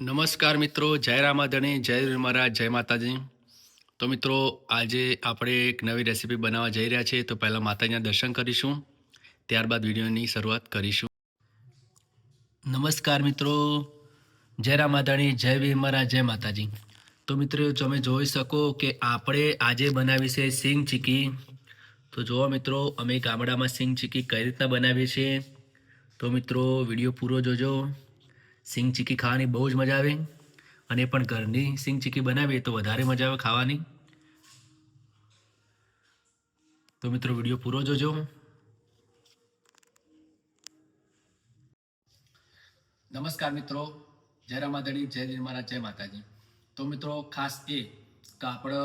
નમસ્કાર મિત્રો, જય રામાધણી, જય મહારાજ, જય માતાજી. તો મિત્રો, આજે આપણે એક નવી રેસીપી બનાવવા જઈ રહ્યા છીએ. તો પહેલાં માતાજીના દર્શન કરીશું, ત્યારબાદ વિડીયોની શરૂઆત કરીશું. નમસ્કાર મિત્રો, જય રામાધણી, જય મહારાજ, જય માતાજી. તો મિત્રો, તમે જોઈ શકો કે આપણે આજે બનાવી છે સિંગ ચીકી. તો જુઓ મિત્રો, અમે ગામડામાં સિંગ ચીકી કઈ રીતના બનાવીએ છીએ? તો મિત્રો, વીડિયો પૂરો જોજો. સિંગ ચીકી ખાવાની બહુ જ મજા આવે. અને પણ ઘરની સિંગ ચીકી બનાવીએ તો વધારે મજા આવે ખાવાની. તો મિત્રો વીડિયો પૂરો જોજો. નમસ્કાર મિત્રો. જય રામાધણી જય વીર મહારાજ જય માતાજી. તો મિત્રો ખાસ એ કે આપણો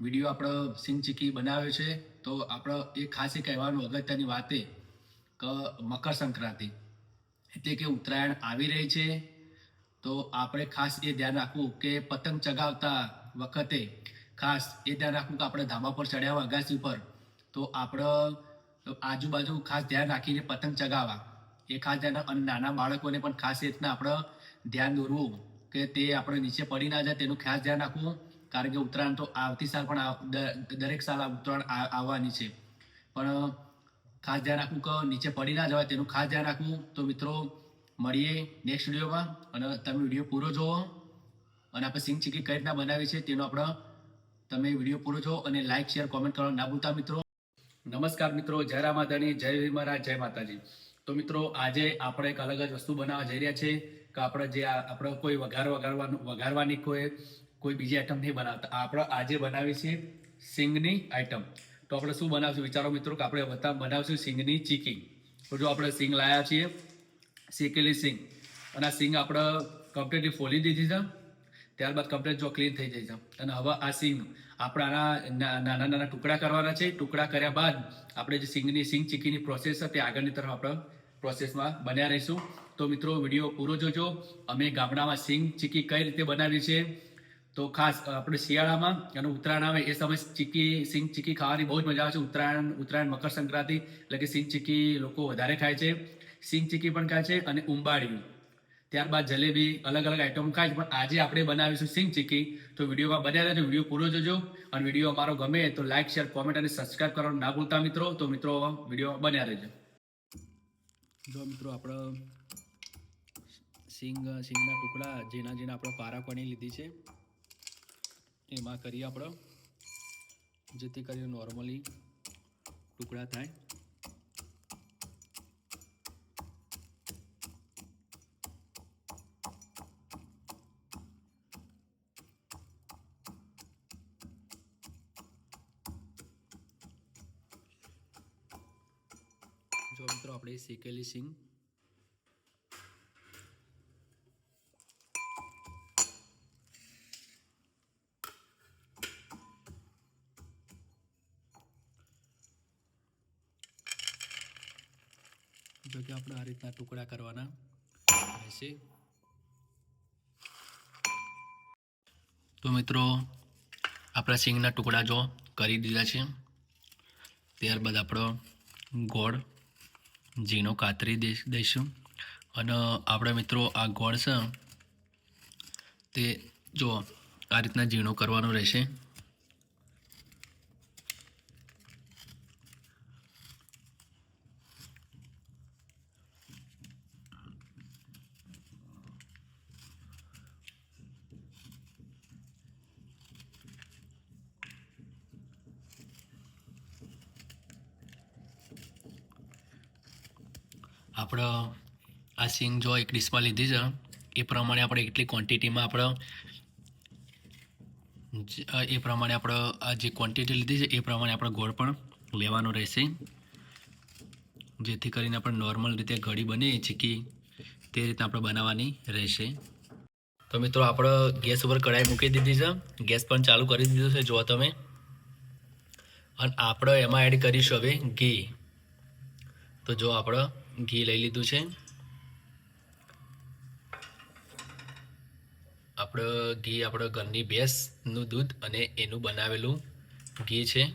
વીડિયો આપણો સિંગ ચીકી બનાવ્યો છે તો આપણો એ ખાસ એ કહેવાનું અગત્યની વાત એ કે મકર સંક્રાંતિ. એટલે કે ઉત્તરાયણ આવી રહી છે. તો આપણે ખાસ એ ધ્યાન રાખવું કે પતંગ ચગાવતા વખતે ખાસ એ ધ્યાન રાખવું કે આપણે ધાબા પર ચડ્યા હોય અગાસી ઉપર. તો આપણે આજુબાજુ ખાસ ધ્યાન રાખીને પતંગ ચગાવવા. એ ખાસ ધ્યાન અને નાના બાળકોને પણ ખાસ રીતના આપણે ધ્યાન દોરવું કે તે આપણે નીચે પડી ના જાય તેનું ખાસ ધ્યાન રાખવું. કારણ કે ઉત્તરાયણ તો આવતી સાલ પણ દરેક સાલ ઉત્તરાયણ આવવાની છે. પણ ખાસ ધ્યાન રાખવું કે નીચે પડી ના જવાય તેનું ખાસ ધ્યાન રાખવું. તો મિત્રો, મળીએ નેક્સ્ટ વિડીયોમાં. અને તમે વીડિયો પૂરો જોવો અને આપણે સિંગ ચીકી કઈ રીતના બનાવી છે તેનો આપણે તમે વીડિયો પૂરો જોવો અને લાઇક શેર કોમેન્ટ કરવાનું ના ભૂલતા મિત્રો. નમસ્કાર મિત્રો, જય માતાની જય વીર મહારાજ, જય માતાજી. તો મિત્રો, આજે આપણે એક અલગ જ વસ્તુ બનાવવા જઈ રહ્યા છે કે આપણે જે આપણે કોઈ વઘાર વઘારવાનું વઘારવાની કોઈ કોઈ બીજી આઈટમ નહીં બનાવતા. આપણે આજે બનાવી છે સિંગની આઈટમ તો આપણે શું બનાવશું? વિચારો મિત્રો કે આપણે બતા બનાવશું સિંગની ચીકી. તો જો આપણે સિંગ લાયા છીએ, શેકેલી સિંગ. અને આ સિંગ આપણે કમ્પ્લીટલી ફોલી દીધી છે. ત્યારબાદ કમ્પ્લીટ જો ક્લીન થઈ જાય છે. અને હવે આ સિંગ આપણે આના નાના નાના ટુકડા કરવાના છે. ટુકડા કર્યા બાદ આપણે જે સિંગની, સિંગ ચીકીની પ્રોસેસ છે તે આગળની તરફ આપણે પ્રોસેસમાં બન્યા રહીશું. તો મિત્રો, વીડિયો પૂરો જોજો. અમે ગામડામાં સિંગ ચીકી કઈ રીતે બનાવી છે તો ખાસ આપણે શિયાળામાં અને ઉત્તરાયણ આવે એ સમય ચીકી, સિંગ ચીકી ખાવાની બહુ જ મજા આવે છે. ઉત્તરાયણ ઉત્તરાયણ, મકર સંક્રાંતિ, એટલે કે સિંગ ચીકી લોકો વધારે ખાય છે. સિંગ ચીકી પણ ખાય છે અને ઉંબાડિયું. ત્યારબાદ જલેબી અલગ અલગ આઈટમ ખાય છે. પણ આજે આપણે બનાવીશું સિંગ ચીકી. તો વિડીયોમાં બન્યા રહેજો, વીડિયો પૂરો જોજો. અને વીડિયો અમારો ગમે તો લાઇક શેર કોમેન્ટ અને સબસ્ક્રાઇબ કરવાનું ના ભૂલતા મિત્રો. તો મિત્રો, વીડિયો બન્યા રહેજો. જો મિત્રો આપણે સિંગ, સિંગના ટુકડા, જેના જેના આપણે પારા પાણી લીધી છે. એમાં કરીએ આપણે. જેથી કરીને નોર્મલી ટુકડા થાય. જો મિત્રો આપણે શેકેલી સિંગ. જો કે આપણે આ રીતના ટુકડા કરવાના રહેશે. તો મિત્રો, આપણા સિંગના ટુકડા જો કરી દીધા છે. ત્યારબાદ આપણો ગોળ, ઝીણો કાતરી દઈ દઈશું. અને આપણે મિત્રો, આ ગોળ છે, તે જો આ રીતના ઝીણો કરવાનો રહેશે. આપણે આ સિંગ જો એક ડીશમાં લીધી છે, એ પ્રમાણે આપણે એટલી ક્વોન્ટિટીમાં આપણે એ પ્રમાણે આપણે આ જે ક્વોન્ટિટી લીધી છે, એ પ્રમાણે આપણે ગોળ પણ લેવાનો રહેશે. જેથી કરીને આપણે નોર્મલ રીતે ઘડી બને, ચીકી તે રીતે આપણે બનાવવાની રહેશે. તો મિત્રો આપણે ગેસ ઉપર કઢાઈ મૂકી દીધી છે. ગેસ પણ ચાલુ કરી દીધો છે જો તમે. અને આપણે એમાં એડ કરીશું હવે ઘી. તો જો આપણે ઘી લઈ લીધું છે. આપણે ઘી આપણે ઘરની ભેંસનું દૂધ અને એનું બનાવેલું ઘી છે.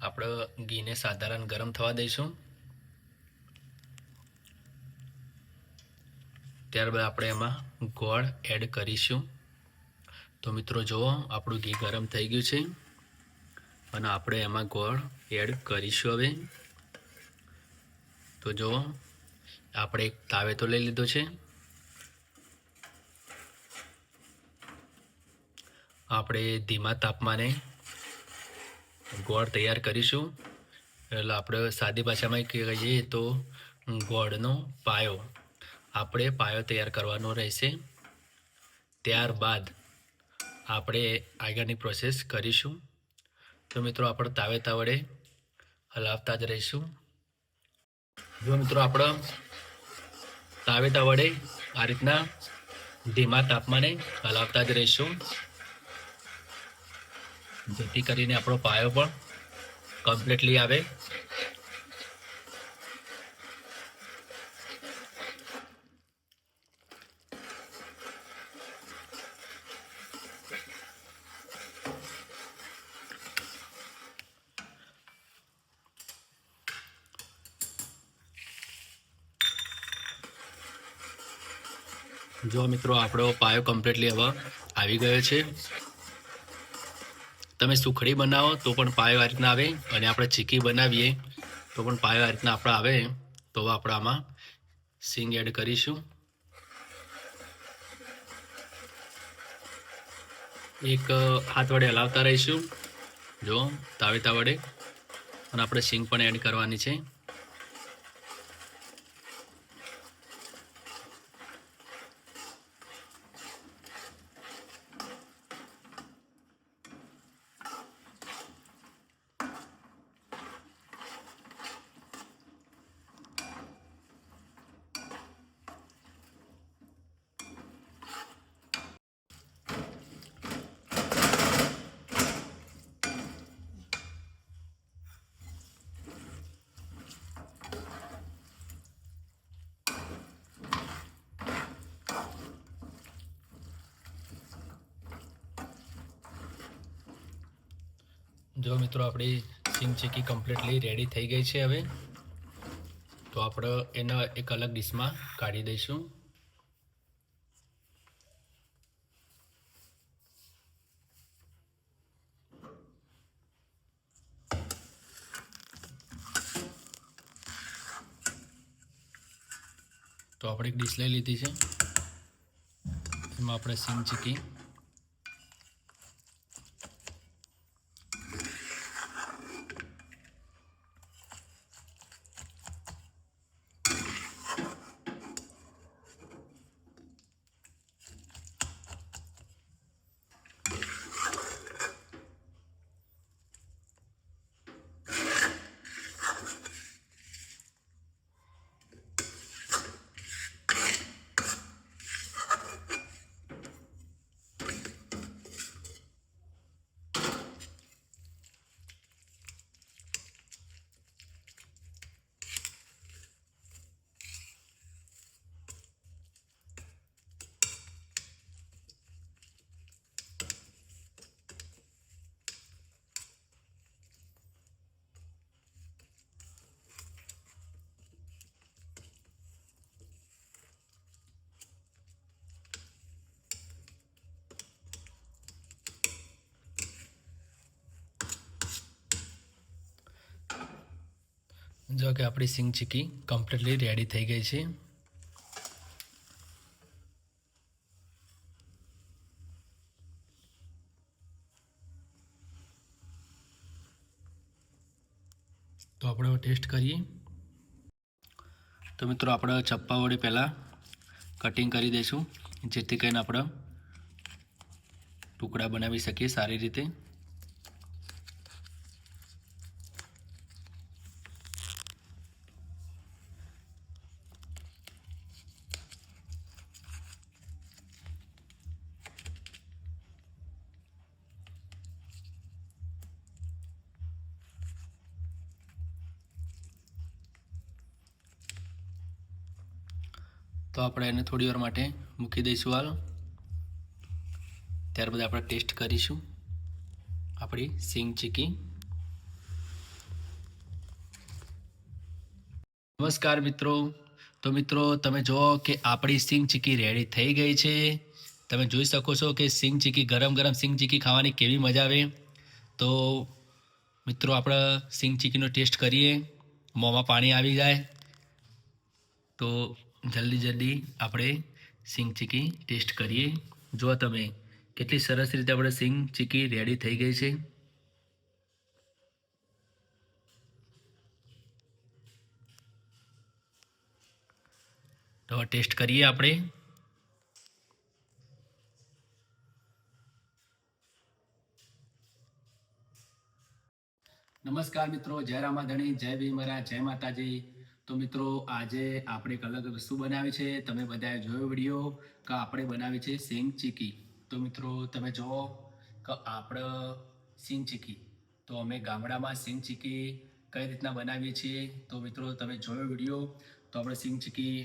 આપણે ઘીને સાધારણ ગરમ થવા દઈશું. ત્યારબાદ આપણે એમાં ગોળ એડ કરીશું. તો મિત્રો જુઓ, આપણું ઘી ગરમ થઈ ગયું છે. અને આપણે એમાં ગોળ એડ કરીશું હવે. તો જો, આપણે એક તાવેતો લઈ લીધો છે. આપણે ધીમા તાપમાને ગોળ તૈયાર કરીશું. એટલે આપણે સાદી ભાષામાં કહીએ તો ગોળનો પાયો. આપણે પાયો તૈયાર કરવાનો રહેશે. ત્યારબાદ આપણે આગળની પ્રોસેસ કરીશું. તો મિત્રો આપણે તાવેતા વડે હલાવતા જ રહીશું. જો મિત્રો આપણે તાવેતા વડે આ રીતના ધીમા તાપમાને હલાવતા જ રહીશું. જેથી કરીને આપણો પાયો પણ કમ્પ્લીટલી આવે. જો મિત્રો, આપણો પાયો કમ્પ્લીટલી હવે આવી ગયો છે. તમે સુખડી બનાવો તો પણ પાયો આ રીતના આવે અને આપણે ચીકી બનાવીએ તો પણ પાયો આ રીતના આપણે આવે. તો આપણે આમાં સિંગ એડ કરીશું. એક હાથ વડે હલાવતા રહીશું. જો, તાવેતા વડે. અને આપણે સિંગ પણ એડ કરવાની છે. જો મિત્રો, આપણી સિંગ ચીકી કમ્પ્લીટલી રેડી થઈ ગઈ છે હવે. તો આપણે એને એક અલગ ડીશમાં કાઢી દઈશું. તો આપણે એક ડીશ લઈ લીધી છે. એમાં આપણે સિંગ ચીકી જો કે આપણી સિંગ ચીકી કમ્પ્લીટલી રેડી થઈ ગઈ છે. તો આપણે ટેસ્ટ કરીએ. તો મિત્રો, આપણે ચપ્પા વડે પહેલાં કટિંગ કરી દઈશું, જેથી કરીને આપણે ટુકડા બનાવી શકીએ સારી રીતે. તો આપણે એને થોડી વાર માટે મૂકી દઈશું હાલ. ત્યારબાદ આપણે ટેસ્ટ કરીશું આપણી સિંગ ચીકી. નમસ્કાર મિત્રો. તો મિત્રો, તમે જુઓ કે આપણી સિંગ ચીકી રેડી થઈ ગઈ છે. તમે જોઈ શકો છો કે સિંગ ચીકી, ગરમ ગરમ સિંગ ચીકી ખાવાની કેવી મજા આવે. તો મિત્રો, આપણે સિંગ ચીકીનો ટેસ્ટ કરીએ. મોંમાં પાણી આવી જાય. તો જલ્દી જલ્દી આપણે સિંગ ચીકી ટેસ્ટ કરીએ. જો તમે કેટલી સરસ રીતે આપણે સિંગ ચીકી રેડી થઈ ગઈ છે. તો ટેસ્ટ કરીએ આપણે. નમસ્કાર મિત્રો, જય રામાધણી, જય ભીમરા જય માતાજી. તો મિત્રો, આજે આપણે એક અલગ વસ્તુ બનાવી છે. તમે બધાએ જોયો વીડિયો કે આપણે બનાવી છે સિંગ ચીકી તો મિત્રો, તમે જુઓ કે આપણે સિંગ ચીકી તો અમે ગામડામાં સિંગ ચીકી કઈ રીતના બનાવીએ છીએ? તો મિત્રો, તમે જોયો વીડિયો? તો આપણે સિંગ ચીકી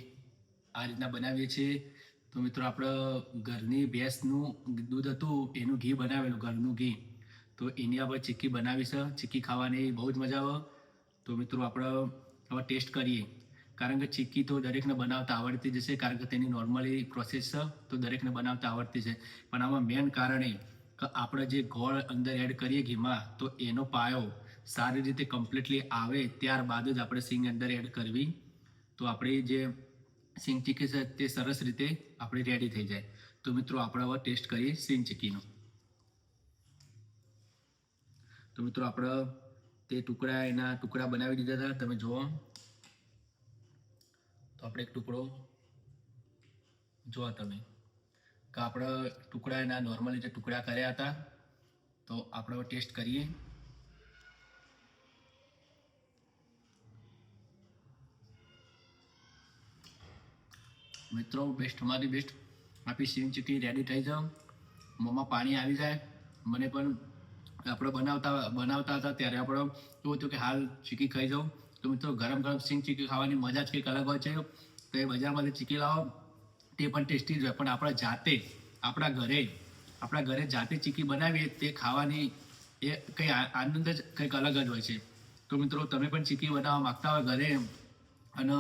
આ રીતના બનાવીએ છીએ. તો મિત્રો, આપણે ઘરની ભેંસનું દૂધ હતું, એનું ઘી બનાવેલું, ઘરનું ઘી. તો એની આપણે ચીક્કી બનાવી છે. ચીક્કી ખાવાની બહુ જ મજા આવે. તો મિત્રો, આપણે હવે ટેસ્ટ કરીએ. કારણ કે ચીક્કી તો દરેકને બનાવતા આવડતી જશે કારણ કે તેની નોર્મલી પ્રોસેસ તો દરેકને બનાવતા આવડતી છે. પણ આમાં મેન કારણ એ કે આપણે જે ગોળ અંદર એડ કરીએ ઘીમાં, તો એનો પાયો સારી રીતે કમ્પ્લીટલી આવે ત્યારબાદ જ આપણે સિંગ અંદર એડ કરવી. તો આપણી જે સિંગ ચીક્કી છે તે સરસ રીતે આપણી રેડી થઈ જાય. તો મિત્રો, આપણે હવે ટેસ્ટ કરીએ સિંગ ચીક્કીનો. તો મિત્રો, આપણે તે ટુકડા એના ટુકડા બનાવી દીધા હતા. તમે જુઓ. તો આપણે એક ટુકડો જુઓ તમે. કે આપણે ટુકડા એના નોર્મલી જે ટુકડા કર્યા હતા. તો આપણે ટેસ્ટ કરીએ. મિત્રો બેસ્ટમાંથી બેસ્ટ આપી સિંગ ચીટી રેડી થઈ જાવ મોંમાં પાણી આવી જાય. મને પણ આપણે બનાવતા બનાવતા હતા ત્યારે આપણે એવું હતું કે હાલ ચીકી ખાઈ જાઉં. તો મિત્રો ગરમ ગરમ સિંગ ચીકી ખાવાની મજા જ કંઈક અલગ હોય છે. તો એ બજારમાંથી ચીકી લાવો. તે પણ ટેસ્ટી જ હોય. પણ આપણા જાતે, આપણા ઘરે આપણા ઘરે જાતે ચીકી બનાવીએ તે ખાવાની એ કંઈ આનંદ જ કંઈક અલગ જ હોય છે. તો મિત્રો તમે પણ ચીકી બનાવવા માગતા હોય ઘરે અને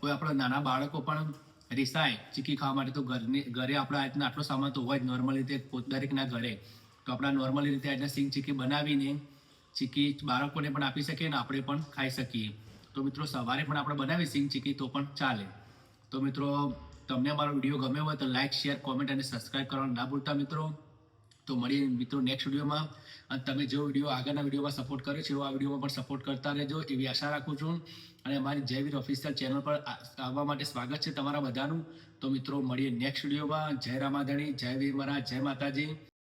કોઈ આપણા નાના બાળકો પણ રિસાય ચીકી ખાવા માટે તો ઘરની, ઘરે આપણા આ રીતના આટલો સામાન તો હોય જ. નોર્મલી પોત, દરેકના ઘરે. તો આપણા નોર્મલી રીતે આજના સિંગ ચીકી બનાવીને ચીકી બાળકોને પણ આપી શકીએ અને આપણે પણ ખાઈ શકીએ. તો મિત્રો સવારે પણ આપણે બનાવી સિંગ ચીકી તો પણ ચાલે. તો મિત્રો, તમને અમારો વીડિયો ગમ્યો હોય તો લાઇક શેર કોમેન્ટ અને સબસ્ક્રાઇબ કરવાનું ના ભૂલતા મિત્રો. તો મળીએ મિત્રો નેક્સ્ટ વિડીયોમાં. અને તમે જો વીડિયો આગળના વિડીયોમાં સપોર્ટ કર્યો છે એવો આ વિડીયોમાં પણ સપોર્ટ કરતા રહેજો એવી આશા રાખું છું. અને અમારી જયવીર ઓફિસિયલ ચેનલ પર આવવા માટે સ્વાગત છે તમારા બધાનું. તો મિત્રો મળીએ નેક્સ્ટ વિડીયોમાં. જય રામાધણી, જય વીર મહારાજ, જય માતાજી.